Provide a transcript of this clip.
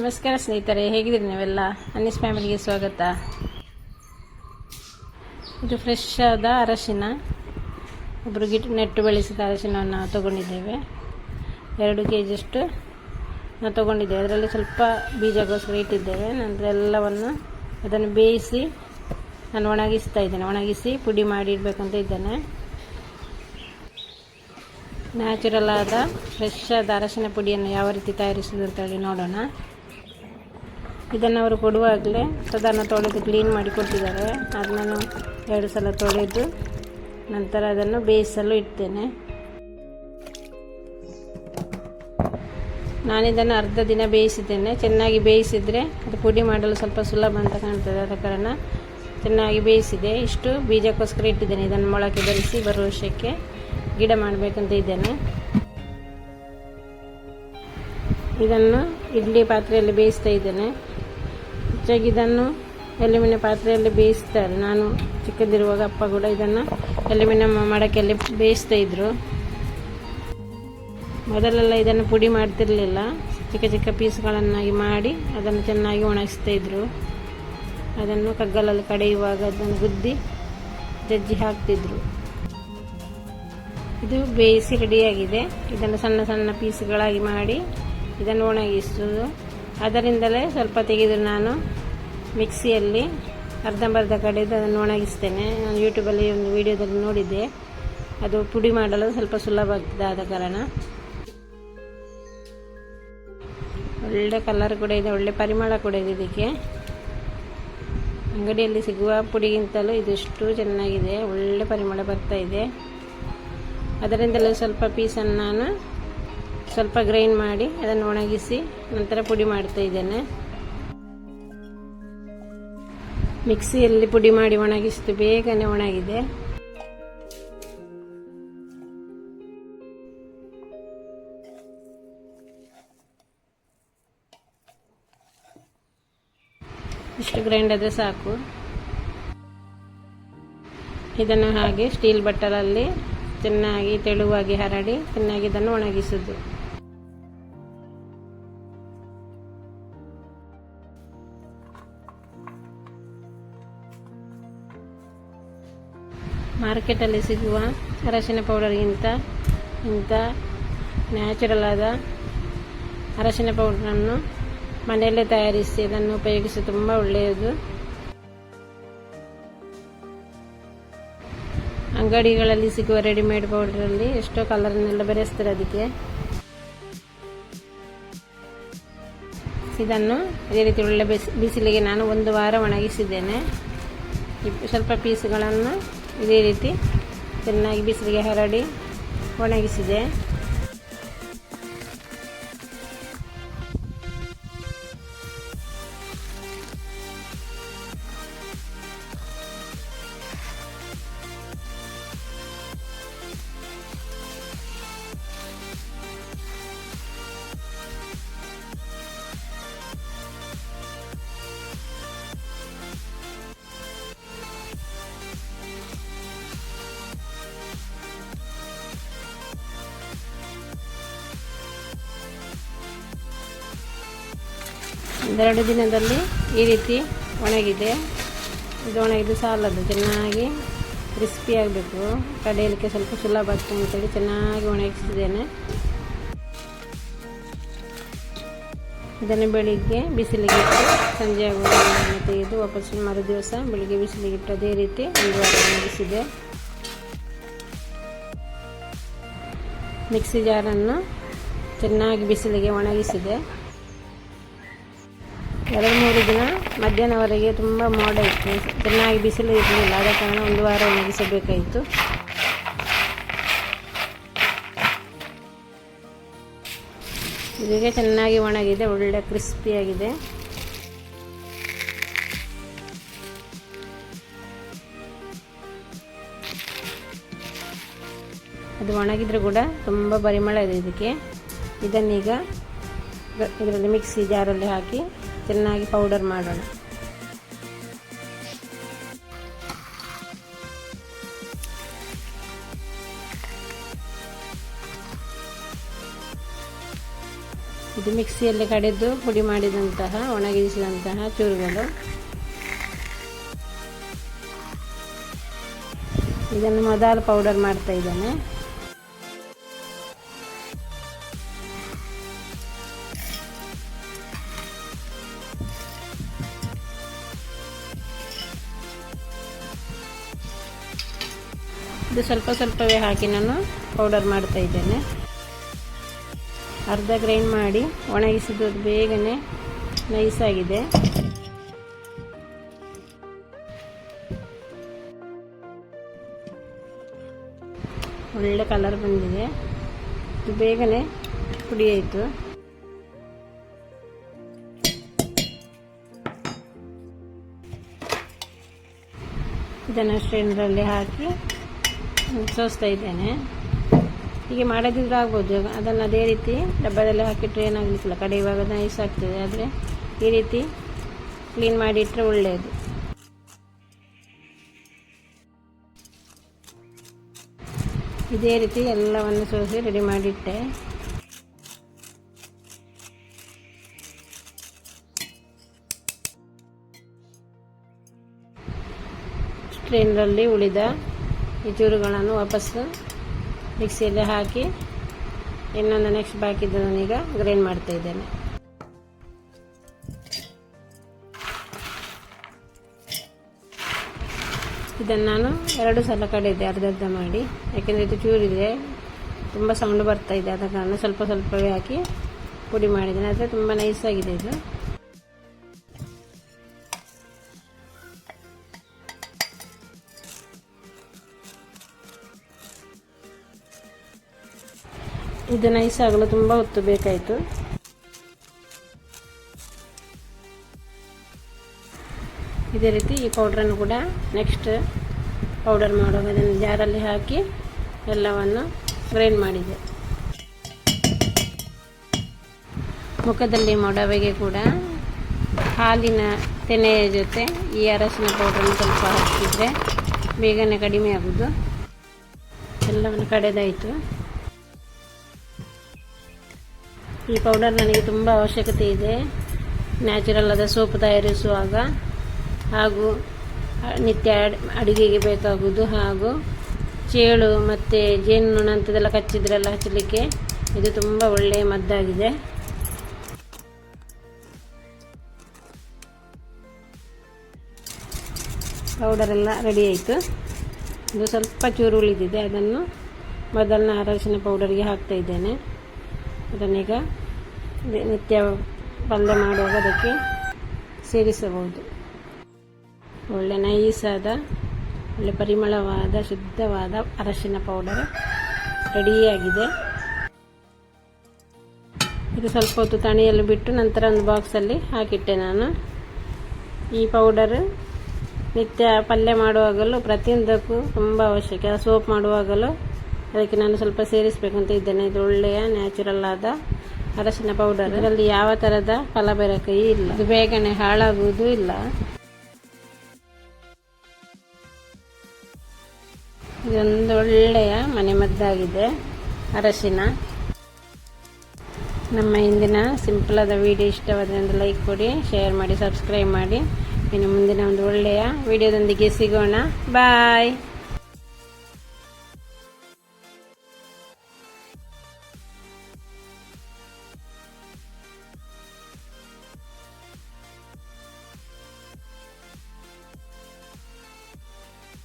ನಮಸ್ಕಾರ ಸ್ನೇಹಿತರೆ, ಹೇಗಿದ್ದೀರಿ ನೀವೆಲ್ಲ? ಅನ್ನಿಸ್ ಫ್ಯಾಮಿಲಿಗೆ ಸ್ವಾಗತ. ಇದು ಫ್ರೆಶ್ ಆದ ಅರಶಿನ. ಒಬ್ಬರು ಗಿಟ್ ನೆಟ್ಟು ಬೆಳೆಸಿದ ಅರಶಿನವನ್ನು ತೊಗೊಂಡಿದ್ದೇವೆ. ಎರಡು ಕೆ ಜಿಯಷ್ಟು ನಾವು ತೊಗೊಂಡಿದ್ದೇವೆ ಅದರಲ್ಲಿ ಸ್ವಲ್ಪ ಬೀಜಗೋಸ್ಕರ ಇಟ್ಟಿದ್ದೇವೆ. ನಂತರ ಎಲ್ಲವನ್ನು ಅದನ್ನು ಬೇಯಿಸಿ ನಾನು ಒಣಗಿಸ್ತಾ ಇದ್ದೇನೆ. ಒಣಗಿಸಿ ಪುಡಿ ಮಾಡಿ ಇಡಬೇಕಂತ ಇದ್ದೇನೆ. ನ್ಯಾಚುರಲ್ ಆದ ಫ್ರೆಶ್ ಆದ ಅರಶಿನ ಪುಡಿಯನ್ನು ಯಾವ ರೀತಿ ತಯಾರಿಸುವುದು ಅಂತೇಳಿ ನೋಡೋಣ. ಇದನ್ನು ಅವರು ಕೊಡುವಾಗಲೇ ಸದಾನ ತೊಳೆದು ಕ್ಲೀನ್ ಮಾಡಿ ಕೊಟ್ಟಿದ್ದಾರೆ. ಅದನ್ನು ನಾನು ಎರಡು ಸಲ ತೊಳೆದು ನಂತರ ಅದನ್ನು ಬೇಯಿಸಲು ಇಡ್ತೇನೆ. ನಾನಿದನ್ನು ಅರ್ಧ ದಿನ ಬೇಯಿಸಿದ್ದೇನೆ. ಚೆನ್ನಾಗಿ ಬೇಯಿಸಿದರೆ ಅದು ಪುಡಿ ಮಾಡಲು ಸ್ವಲ್ಪ ಸುಲಭ ಅಂತ ಕಾಣ್ತದೆ. ಆದ ಕಾರಣ ಚೆನ್ನಾಗಿ ಬೇಯಿಸಿದೆ. ಇಷ್ಟು ಬೀಜಕ್ಕೋಸ್ಕರ ಇಟ್ಟಿದ್ದೇನೆ. ಇದನ್ನು ಮೊಳಕೆ ಬರಿಸಿ ಬರುವ ವರ್ಷಕ್ಕೆ ಗಿಡ ಮಾಡಬೇಕಂತ ಇದ್ದೇನೆ. ಇದನ್ನು ಇಡ್ಲಿ ಪಾತ್ರೆಯಲ್ಲಿ ಬೇಯಿಸ್ತಾ ಇದ್ದೇನೆ. ಹೆಚ್ಚಾಗಿ ಇದನ್ನು ಎಲುಮಿನ ಪಾತ್ರೆಯಲ್ಲಿ ಬೇಯಿಸ್ತಾರೆ ನಾನು ಚಿಕ್ಕದಿರುವಾಗ ಅಪ್ಪ ಕೂಡ ಇದನ್ನು ಎಲ್ಯುಮಿನಿಯಂ ಮಡಕೆಯಲ್ಲಿ ಬೇಯಿಸ್ತಾ ಇದ್ರು. ಮೊದಲೆಲ್ಲ ಇದನ್ನು ಪುಡಿ ಮಾಡ್ತಿರಲಿಲ್ಲ. ಚಿಕ್ಕ ಚಿಕ್ಕ ಪೀಸ್ಗಳನ್ನಾಗಿ ಮಾಡಿ ಅದನ್ನು ಚೆನ್ನಾಗಿ ಒಣಗಿಸ್ತಾ ಇದ್ರು. ಅದನ್ನು ಕಗ್ಗಲಲ್ಲಿ ಕಡೆಯುವಾಗ ಅದನ್ನು ಗುದ್ದಿ ಜಜ್ಜಿ ಹಾಕ್ತಿದ್ರು. ಇದು ಬೇಯಿಸಿ ರೆಡಿಯಾಗಿದೆ ಇದನ್ನು ಸಣ್ಣ ಸಣ್ಣ ಪೀಸ್ಗಳಾಗಿ ಮಾಡಿ ಇದನ್ನು ಒಣಗಿಸುವುದು ಅದರಿಂದಲೇ ಸ್ವಲ್ಪ ತೆಗೆದು ನಾನು ಮಿಕ್ಸಿಯಲ್ಲಿ ಅರ್ಧಂಬರ್ಧ ಕಡೆದು ಅದನ್ನು ಒಣಗಿಸ್ತೇನೆ. ನಾನು ಯೂಟ್ಯೂಬಲ್ಲಿ ಒಂದು ವಿಡಿಯೋದಲ್ಲಿ ನೋಡಿದ್ದೆ. ಅದು ಪುಡಿ ಮಾಡಲು ಸ್ವಲ್ಪ ಸುಲಭ ಆಗ್ತದೆ ಆದ ಕಾರಣ. ಒಳ್ಳೆ ಕಲರ್ ಕೂಡ ಇದೆ, ಒಳ್ಳೆ ಪರಿಮಳ ಕೂಡ ಇದೆ ಇದಕ್ಕೆ. ಅಂಗಡಿಯಲ್ಲಿ ಸಿಗುವ ಪುಡಿಗಿಂತಲೂ ಇದಿಷ್ಟು ಚೆನ್ನಾಗಿದೆ, ಒಳ್ಳೆ ಪರಿಮಳ ಬರ್ತಾ ಇದೆ. ಅದರಿಂದಲೇ ಸ್ವಲ್ಪ ಪೀಸನ್ನು ನಾನು ಸ್ವಲ್ಪ ಗ್ರೈಂಡ್ ಮಾಡಿ ಅದನ್ನು ಒಣಗಿಸಿ ನಂತರ ಪುಡಿ ಮಾಡ್ತಾ ಇದ್ದೇನೆ. ಮಿಕ್ಸಿಯಲ್ಲಿ ಪುಡಿ ಮಾಡಿ ಒಣಗಿಸಿದ್ದು ಬೇಗನೆ ಒಣಗಿದೆ. ಇಷ್ಟು ಗ್ರೈಂಡ್ ಆದರೆ ಸಾಕು. ಇದನ್ನು ಹಾಗೆ ಸ್ಟೀಲ್ ಬಟ್ಟಲಲ್ಲಿ ಚೆನ್ನಾಗಿ ತೆಳುವಾಗಿ ಹರಡಿ ಚೆನ್ನಾಗಿ ಇದನ್ನು ಒಣಗಿಸುವುದು ಮಾರ್ಕೆಟಲ್ಲಿ ಸಿಗುವ ಅರಶಿನ ಪೌಡರ್ಗಿಂತ ಇಂಥ ನ್ಯಾಚುರಲ್ ಆದ ಅರಶಿನ ಪೌಡರನ್ನು ಮನೆಯಲ್ಲೇ ತಯಾರಿಸಿ ಅದನ್ನು ಉಪಯೋಗಿಸಿ ತುಂಬ ಒಳ್ಳೆಯದು. ಅಂಗಡಿಗಳಲ್ಲಿ ಸಿಗುವ ರೆಡಿಮೇಡ್ ಪೌಡ್ರಲ್ಲಿ ಎಷ್ಟೋ ಕಲರ್ನೆಲ್ಲ ಬೆರೆಸ್ತಾರೆ ಅದಕ್ಕೆ. ಇದನ್ನು ಇದೇ ರೀತಿ ಒಳ್ಳೆ ಬಿಸಿ ಬಿಸಿಲಿಗೆ ನಾನು ಒಂದು ವಾರ ಒಣಗಿಸಿದ್ದೇನೆ. ಸ್ವಲ್ಪ ಪೀಸ್ಗಳನ್ನು ಇದೇ ರೀತಿ ಚೆನ್ನಾಗಿ ಬಿಸಿಲಿಗೆ ಹರಡಿ ಒಣಗಿಸಿದೆ. ಒಂದೆರಡು ದಿನದಲ್ಲಿ ಈ ರೀತಿ ಒಣಗಿದೆ. ಇದು ಒಣಗಿದ್ದು ಸಾಲದು. ಚೆನ್ನಾಗಿ ಕ್ರಿಸ್ಪಿ ಆಗಬೇಕು. ಕಡೆಯಲಿಕ್ಕೆ ಸ್ವಲ್ಪ ಸುಲಭ ಆಗ್ತದೆ ಅಂತೇಳಿ ಚೆನ್ನಾಗಿ ಒಣಗಿಸಿದ್ದೇನೆ. ಇದನ್ನು ಬೆಳಿಗ್ಗೆ ಬಿಸಿಲಿಗೆ ಇಟ್ಟು ಸಂಜೆ ಆಗುವಾಗ ತೆಗೆದು ವಾಪಸ್ ಮರು ದಿವಸ ಬೆಳಿಗ್ಗೆ ಬಿಸಿಲಿಗೆ ಇಟ್ಟು ಅದೇ ರೀತಿ ಒಂದು ವಾರ ಒಣಗಿಸಿದೆ. ಮಿಕ್ಸಿ ಜಾರನ್ನು ಚೆನ್ನಾಗಿ ಬಿಸಿಲಿಗೆ ಒಣಗಿಸಿದೆ. ಎರಡು ಮೂರು ದಿನ ಮಧ್ಯಾಹ್ನವರೆಗೆ ತುಂಬ ಮೋಡ ಇತ್ತು. ಚೆನ್ನಾಗಿ ಬಿಸಿಲು ಇರಲಿಲ್ಲ. ಆದ ಕಾರಣ ಒಂದು ವಾರ ಒಣಗಿಸಬೇಕಾಯಿತು ಇದೀಗ ಚೆನ್ನಾಗಿ ಒಣಗಿದೆ, ಒಳ್ಳೆ ಕ್ರಿಸ್ಪಿಯಾಗಿದೆ ಅದು ಒಣಗಿದ್ರೂ ಕೂಡ ತುಂಬ ಪರಿಮಳ ಇದೆ ಇದಕ್ಕೆ. ಇದನ್ನೀಗ ಇದರಲ್ಲಿ ಮಿಕ್ಸಿ ಜಾರಲ್ಲಿ ಹಾಕಿ ಚೆನ್ನಾಗಿ ಪೌಡರ್ ಮಾಡೋಣ. ಇದು ಮಿಕ್ಸಿಯಲ್ಲಿ ಕಡೆದು ಪುಡಿ ಮಾಡಿದಂತಹ, ಒಣಗಿಸಿದಂತಹ ಚೂರುಗಳು. ಇದನ್ನು ಮೊದಲು ಪೌಡರ್ ಮಾಡ್ತಾ ಇದ್ದೇನೆ. ಇದು ಸ್ವಲ್ಪ ಸ್ವಲ್ಪವೇ ಹಾಕಿ ನಾನು ಪೌಡರ್ ಮಾಡ್ತಾ ಇದ್ದೇನೆ. ಅರ್ಧ ಗ್ರೈಂಡ್ ಮಾಡಿ ಒಣಗಿಸಿದ್ದು ಅದು ಬೇಗನೆ ನೈಸಾಗಿದೆ. ಒಳ್ಳೆ ಕಲರ್ ಬಂದಿದೆ. ಇದು ಬೇಗನೆ ಪುಡಿ ಆಯಿತು ಇದನ್ನು ಸ್ಟ್ರೈನರಲ್ಲಿ ಹಾಕಿ ಸೋಸ್ತಾ ಇದ್ದೇನೆ ಹೀಗೆ ಮಾಡೋದಿದ್ರೆ ಆಗ್ಬೋದು. ಅದನ್ನು ಅದೇ ರೀತಿ ಡಬ್ಬದಲ್ಲಿ ಹಾಕಿಟ್ಟರೆ ಏನಾಗಲಿಕ್ಕಿಲ್ಲ. ಇವಾಗ ನೈಸ್ ಆಗ್ತದೆ. ಆದರೆ ಈ ರೀತಿ ಕ್ಲೀನ್ ಮಾಡಿಟ್ಟರೆ ಒಳ್ಳೆಯದು ಇದೇ ರೀತಿ ಎಲ್ಲವನ್ನು ಸೋಸಿ ರೆಡಿ ಮಾಡಿಟ್ಟೆ. ಸ್ಟ್ರೈನರಲ್ಲಿ ಉಳಿದ ಈ ಚೂರುಗಳನ್ನು ವಾಪಸ್ಸು ಮಿಕ್ಸಿಯಲ್ಲಿ ಹಾಕಿ, ಇನ್ನೊಂದು ನೆಕ್ಸ್ಟ್ ಬಾಕಿದ್ದು ನಾನೀಗ ಗ್ರೈಂಡ್ ಮಾಡ್ತಾ ಇದ್ದೇನೆ. ಇದನ್ನು ನಾನು ಎರಡು ಸಲ ಕಡೆಯಿದೆ ಅರ್ಧ ಅರ್ಧ ಮಾಡಿ. ಯಾಕೆಂದರೆ ಇದು ಚೂರಿದೆ ತುಂಬ ಸೌಂಡ್ ಬರ್ತಾ ಇದೆ ಆದ ಕಾರಣ ಸ್ವಲ್ಪ ಸ್ವಲ್ಪವೇ ಹಾಕಿ ಪುಡಿ ಮಾಡಿದ್ದೇನೆ. ಆದರೆ ತುಂಬ ನೈಸಾಗಿದೆ ಇದು. ಇದು ನೈಸ್ ಆಗಲು ತುಂಬ ಹೊತ್ತು ಬೇಕಾಯಿತು. ಇದೇ ರೀತಿ ಈ ಪೌಡ್ರನ್ನು ಕೂಡ ನೆಕ್ಸ್ಟ್ ಪೌಡರ್ ಮಾಡುವಾಗ ಅದನ್ನು ಜಾರಲ್ಲಿ ಹಾಕಿ ಎಲ್ಲವನ್ನು ಗ್ರೈಂಡ್ ಮಾಡಿದೆ. ಮುಖದಲ್ಲಿ ಮೊಡವೆಗೆ ಕೂಡ ಹಾಲಿನ ತೆನೆಯ ಜೊತೆ ಈ ಅರಸಿನ ಪೌಡ್ರನ್ನು ಸ್ವಲ್ಪ ಹಾಕಿದರೆ ಬೇಗನೆ ಕಡಿಮೆ ಆಗೋದು ಎಲ್ಲವನ್ನು ಕಡೆದಾಯಿತು. ಈ ಪೌಡರ್ ನನಗೆ ತುಂಬ ಅವಶ್ಯಕತೆ ಇದೆ. ನ್ಯಾಚುರಲ್ ಆದ ಸೋಪ್ ತಯಾರಿಸುವಾಗ ಹಾಗೂ ನಿತ್ಯ ಅಡುಗೆಗೆ ಬೇಕಾಗುವುದು ಹಾಗೂ ಚೇಳು ಮತ್ತು ಜೇನು ಅಂಥದ್ದೆಲ್ಲ ಕಚ್ಚಿದ್ರೆಲ್ಲ ಹಚ್ಚಲಿಕ್ಕೆ ಇದು ತುಂಬ ಒಳ್ಳೆಯ ಮದ್ದಾಗಿದೆ. ಪೌಡರೆಲ್ಲ ರೆಡಿ ಆಯಿತು. ಇದು ಸ್ವಲ್ಪ ಚೂರು ಉಳಿದಿದೆ. ಅದನ್ನು ಮೊದಲನ ಅರಶಿನ ಪೌಡರ್ಗೆ ಹಾಕ್ತಾ ಇದ್ದೇನೆ. ಅದನ್ನೀಗ ನಿತ್ಯ ಪಲ್ಯ ಮಾಡುವಾಗ ಅದಕ್ಕೆ ಸೇರಿಸಬಹುದು ಒಳ್ಳೆ ನೈಸಾದ, ಒಳ್ಳೆ ಪರಿಮಳವಾದ, ಶುದ್ಧವಾದ ಅರಶಿನ ಪೌಡರ್ ರೆಡಿಯಾಗಿದೆ ಇದು ಸ್ವಲ್ಪ ಹೊತ್ತು ತಣಿಯಲು ಬಿಟ್ಟು ನಂತರ ಒಂದು ಬಾಕ್ಸಲ್ಲಿ ಹಾಕಿಟ್ಟೆ ನಾನು. ಈ ಪೌಡರ್ ನಿತ್ಯ ಪಲ್ಯ ಮಾಡುವಾಗಲೂ ಪ್ರತಿಯೊಂದಕ್ಕೂ ತುಂಬ ಅವಶ್ಯಕ. ಸೋಪ್ ಮಾಡುವಾಗಲೂ ಅದಕ್ಕೆ ನಾನು ಸ್ವಲ್ಪ ಸೇರಿಸಬೇಕಂತ ಇದ್ದೇನೆ. ಇದು ಒಳ್ಳೆಯ ನ್ಯಾಚುರಲ್ ಆದ ಅರಶಿನ ಪೌಡರ್ ಅದರಲ್ಲಿ ಯಾವ ಥರದ ಬೆರಕೈ ಇಲ್ಲ. ಇದು ಬೇಗನೆ ಹಾಳಾಗುವುದು ಇಲ್ಲ. ಇದೊಂದು ಒಳ್ಳೆಯ ಮನೆಮದ್ದಾಗಿದೆ ಅರಶಿನ. ನಮ್ಮ ಇಂದಿನ ಸಿಂಪಲ್ ಆದ ವಿಡಿಯೋ ಇಷ್ಟವಾದರೆ ಒಂದು ಲೈಕ್ ಕೊಡಿ ಶೇರ್ ಮಾಡಿ ಸಬ್ಸ್ಕ್ರೈಬ್ ಮಾಡಿ. ಇನ್ನು ಮುಂದಿನ ಒಂದು ಒಳ್ಳೆಯ ವಿಡಿಯೋದೊಂದಿಗೆ ಸಿಗೋಣ. ಬಾಯ್